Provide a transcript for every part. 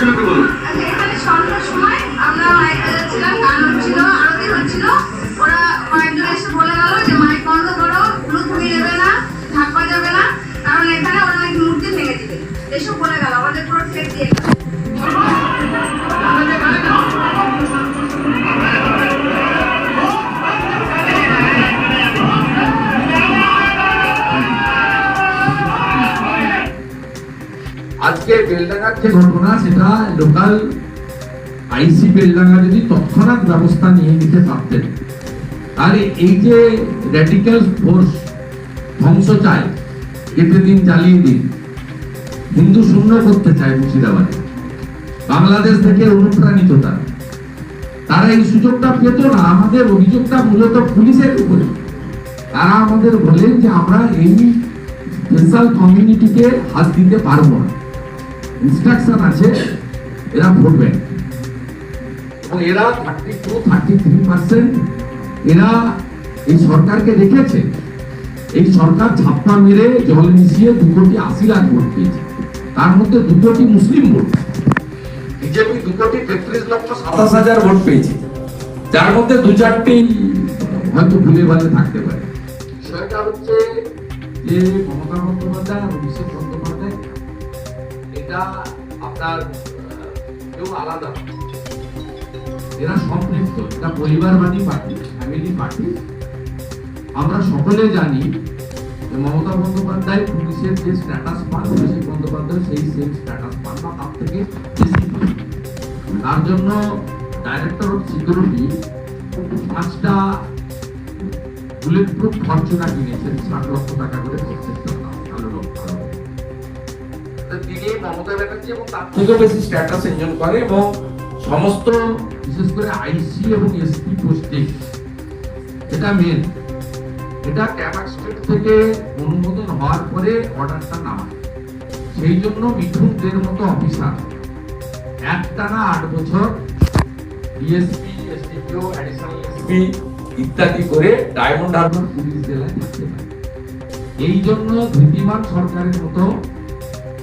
আচ্ছা, এখানে সন্ধ্যার সময় আমরা মাইক বাজাচ্ছিলাম গান হচ্ছিল আরতি হচ্ছিল। ওরা কয়েকজন এসে বলে গেল যে মাইক বন্ধ করো হলুদ তুমি নেবে না ঢাকা যাবে না। কারণ এখানে ওরা নাকি মূর্তি ভেঙে দিবে। এসব বলে আজকে বেলডাঙ্গার যে ঘটনা, সেটা লোকাল আইসি বেলডাঙ্গা যদি তৎক্ষণাৎ ব্যবস্থা নিয়ে নিতে পারতেন। তাহলে এই যে র্যাডিক্যাল ফোর্স ধ্বংস চায়, কেটে দিন জ্বালিয়ে দিন, হিন্দু শূন্য করতে চায় মুর্শিদাবাদে, বাংলাদেশ থেকে অনুপ্রাণিত তারা। তারা এই সুযোগটা পেত না, আমাদের অভিযোগটা মূলত পুলিশের উপরে। তারা আমাদের বলেন যে আমরা এই স্পেশাল কমিউনিটিকে হাত দিতে পারব না। ইনস্ট্রাকশন আছে এরা ভোট এবং এরা thirty two thirty three percent এরা এই সরকারকে রেখেছে। এই সরকার ছাপ্পা মেরে জল মিশিয়ে দু কোটি আশি লাখ ভোট পেয়েছে তার মধ্যে দু কোটি মুসলিম ভোট। বিজেপি দু কোটি তেত্রিশ লক্ষ সাতাশ হাজার ভোট পেয়েছে। যার মধ্যে দু চারটি হয়তো ভুলে ভালে থাকতে পারে। বিষয়টা হচ্ছে যে মমতা বন্দ্যোপাধ্যায় অভিষেক বন্দ্যোপাধ্যায় এটা আপনার কেউ আলাদা। এরা সম্পৃক্ত এটা পরিবারবাদী পার্টি ফ্যামিলি পার্টি আমরা সকলে জানি মমতা বন্দ্যোপাধ্যায় পুলিশের যে স্ট্যাটাস পান, অভিষেক বন্দ্যোপাধ্যায় সেই সেম স্ট্যাটাস পান বা তার থেকে বেশি তার জন্য ডাইরেক্টর অফ সিকিউরিটি পাঁচটা বুলেট প্রুফ ফরচুনা কিনেছেন ষাট লক্ষ টাকা করে। প্রত্যেকটা তিনি এবং তার থেকেও বেশি স্ট্যাটাস এনজয় করে এবং সমস্ত, বিশেষ করে আইসি এবং এসপি পোস্টিং এটা মেন এটা স্টেট থেকে অনুমোদন হওয়ার পরে অর্ডারটা নামায় সেই জন্য মিঠুনদের মতো অফিসার একটানা আট বছর ডিএসপি এসডিপিও অ্যাডিশনাল এসপি ইত্যাদি করে ডায়মন্ড হারবার পুলিশ জেলায় থাকতে পারে। এই জন্য ধৃতিমান সরকারের মতো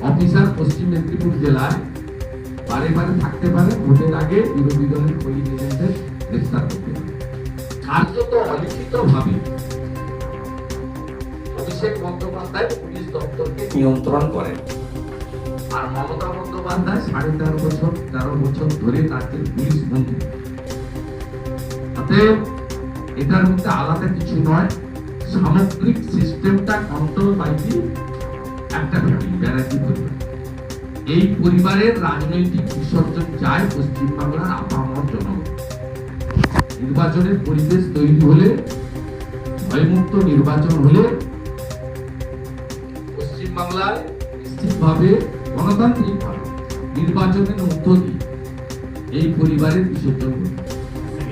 অফিসার পশ্চিম মেদিনীপুর জেলায় বারে বারে থাকতে পারে ভোটের আগে বিরোধী দলের এজেন্টদের গ্রেফতার করতে। পারে কার্যত অভিষেক বন্দ্যোপাধ্যায় পুলিশ দপ্তরকে নিয়ন্ত্রণ করেন। আর মমতা বন্দ্যোপাধ্যায় সাড়ে তেরো বছর তেরো বছর ধরে রাজ্যের পুলিশ অতএব এটার মধ্যে আলাদা কিছু নয়, সামগ্রিক সিস্টেমটা কন্ট্রোল বাই একটা এই পরিবারের রাজনৈতিক বিসর্জন চায় পশ্চিমবাংলার আপামর জনগণ নির্বাচনের পরিবেশ তৈরি হলে, ভয়মুক্ত নির্বাচন হলে পশ্চিমবাংলায় নিশ্চিতভাবে গণতান্ত্রিকভাবে নির্বাচনের মধ্য দিয়ে এই পরিবারের বিসর্জন ঘটবে।